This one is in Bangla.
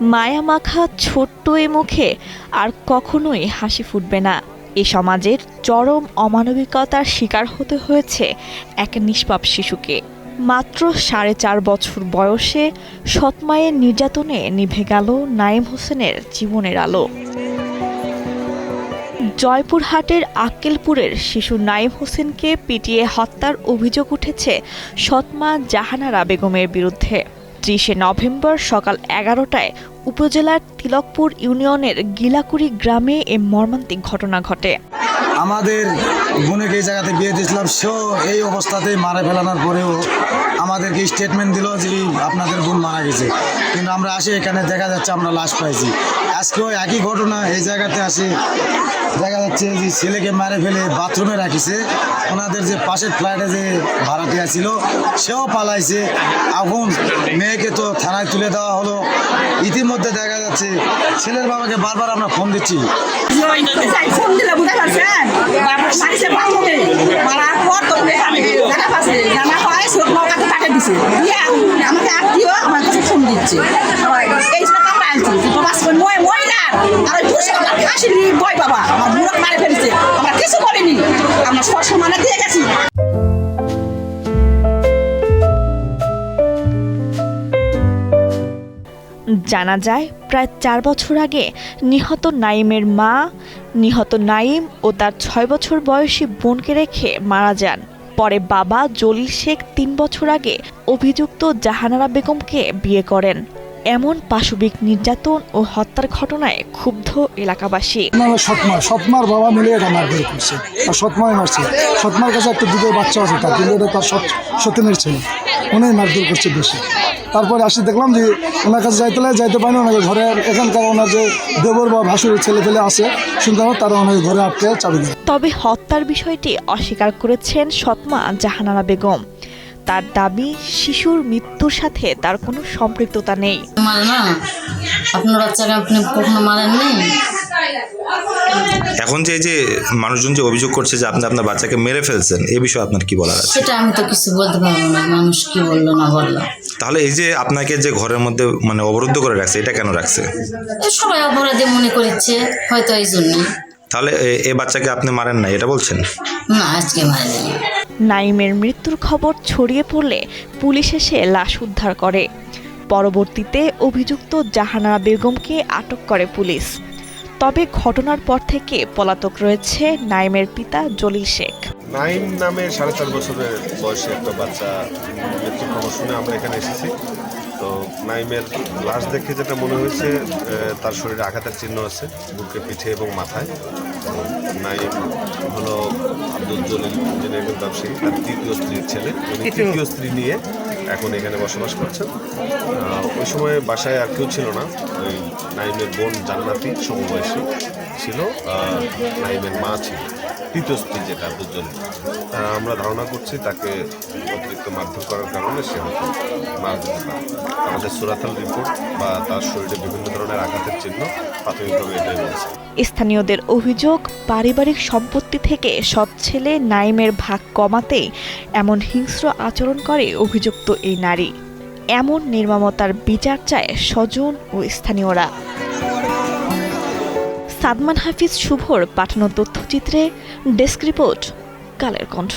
মায়া মাখা ছোট্ট এ মুখে আর কখনোই হাসি ফুটবে না। এ সমাজের চরম অমানবিকতার শিকার হতে হয়েছে এক নিষ্পাপ শিশুকে। মাত্র সাড়ে চার বছর বয়সে সৎমায়ের নির্যাতনে নিভে গেল নাইম হোসেনের জীবনের আলো। জয়পুরহাটের আক্কেলপুরের শিশু নাইম হোসেনকে পিটিয়ে হত্যার অভিযোগ উঠেছে সৎমা জাহানারা বেগমের বিরুদ্ধে। ত্রিশে নভেম্বর সকাল এগারোটায় উপজেলার তিলকপুর ইউনিয়নের গিলাকুড়ি গ্রামে এ মর্মান্তিক ঘটনা ঘটে। আমাদের বোনকে এই জায়গাতে বিয়ে দিয়েছিলাম, সেও এই অবস্থাতেই মারা ফেলানোর পরেও আমাদেরকে স্টেটমেন্ট দিল যে আপনাদের বোন মারা গেছে। কিন্তু আমরা আসি, এখানে দেখা যাচ্ছে আমরা লাশ পাইছি। আজকে ওই একই ঘটনা, এই জায়গাতে আসে, দেখা যাচ্ছে যে ছেলেকে মারে ফেলে বাথরুমে রাখিছে। ওনাদের যে পাশের ফ্ল্যাটে যে ভাড়াটিয়া ছিল, সেও পালাইছে। এখন থানায় তুলে দেওয়া হলো। ইতিমধ্যে দেখা যাচ্ছে ছেলের বাবাকে বারবার আমরা ফোন দিচ্ছি। আমার কাছে ফোন দিচ্ছে এই জন্য আমরা আনছি যে বাবা আজকে মই মই না আর ওই দুশো টাকা ফাঁসি নিয়ে বই বাবা জানা যায়, প্রায় চার বছর আগে নিহত নাইমের মা, নিহত নাইম ও তার ছয় বছর বয়সী বোনকে রেখে মারা যান। পরে বাবা জলিল শেখ তিন বছর আগে অভিযুক্ত জাহানারা বেগমকে বিয়ে করেন। এমন পাশবিক নির্যাতন ও হত্যার ঘটনায় ক্ষুব্ধ এলাকাবাসী। সৎমা সৎমার বাবা মিলে এটা মারধর করছে। আর সৎমাই মারছে। সৎমার কাছে একটা দুধের বাচ্চা আছে, তার এটা তার সতীনের ছেলে। উনি মারধর করছে বেশি। তারপরে আসি দেখলাম যে ওনার কাছে যাইতে লাগে যাইতে পারেনি ওনাকে ঘরে এখানকার ওনার যে দেবর বা ভাসুরের ছেলে ফেলে আছে শুনতে হবে তারা ওনাকে ঘরে আটকে চাবি দেয়। তবে হত্যার বিষয়টি অস্বীকার করেছেন সৎমা জাহানারা বেগম। তার দাবি শিশুর মৃত্যুর সাথে তার কোনো সম্পৃক্ততা নেই। মারে না? আপনার বাচ্চাকে আপনি কখনো মারেননি? এখন যে যে মানুষজন যে অভিযোগ করছে যে আপনি আপনার বাচ্চাকে মেরে ফেলছেন এই বিষয়ে আপনার কি বলার আছে? সেটা আমি তো কিছু বলতে পারব না মানুষ কি বলল না বলল। তাহলে এই যে আপনাকে যে ঘরের মধ্যে মানে অবরুদ্ধ করে রাখছে এটা কেন রাখছে? সবাই অপরাধী মনে করেছে হয়তো এই জন্যে। তাহলে এ- এই বাচ্চাকে আপনি মারেন না এটা বলছেন? না আজকে মারেনি। নাইমের মৃত্যুর খবর ছড়িয়ে পড়লে পুলিশ এসে লাশ উদ্ধার করে। পরবর্তীতে অভিযুক্ত জাহানারা বেগমকে আটক করে পুলিশ। তবে ঘটনার পর থেকে পলাতক রয়েছে নাইমের পিতা জলিল শেখ। নাইম নামে সাড়ে চার বছরের বয়সে একটা বাচ্চা মৃত্যুর খবর শুনে আমরা এখানে এসেছি। নাইমের লাশ দেখে যেটা মনে হয়েছে তার শরীরে আঘাতের চিহ্ন আছে বুকে পিঠে এবং মাথায়। নাইম হলো আব্দুল জলিল যিনি একজন ব্যবসায়ী তার তৃতীয় স্ত্রীর ছেলে। উনি তৃতীয়। স্ত্রী নিয়ে এখন এখানে বসবাস করছেন। ওই সময় বাসায় আর কেউ ছিল না। ওই নাইমের বোন জান্নাতি সমবয়সী ছিল আর নাইমের মা ছিল। তৃতীয় যেটা তা আমরা ধারণা করছি তাকে অতিরিক্ত মারধর করার কারণে সে হয়তো মারা যেতে পারে। আমাদের সুরাতাল রিপোর্ট বা তার শরীরে বিভিন্ন ধরনের আঘাতের চিহ্ন প্রাথমিকভাবে এটাই বলছে স্থানীয়দের অভিযোগ, পারিবারিক সম্পত্তি থেকে সৎ ছেলে নাইমের ভাগ কমাতে এমন হিংস্র আচরণ করে অভিযুক্ত এই নারী। এমন নির্মমতার বিচার চায় স্বজন ও স্থানীয়রা। সাদমান হাফিজ শুভর পাঠানো তথ্যচিত্রে ডেস্ক রিপোর্ট কালের কণ্ঠ।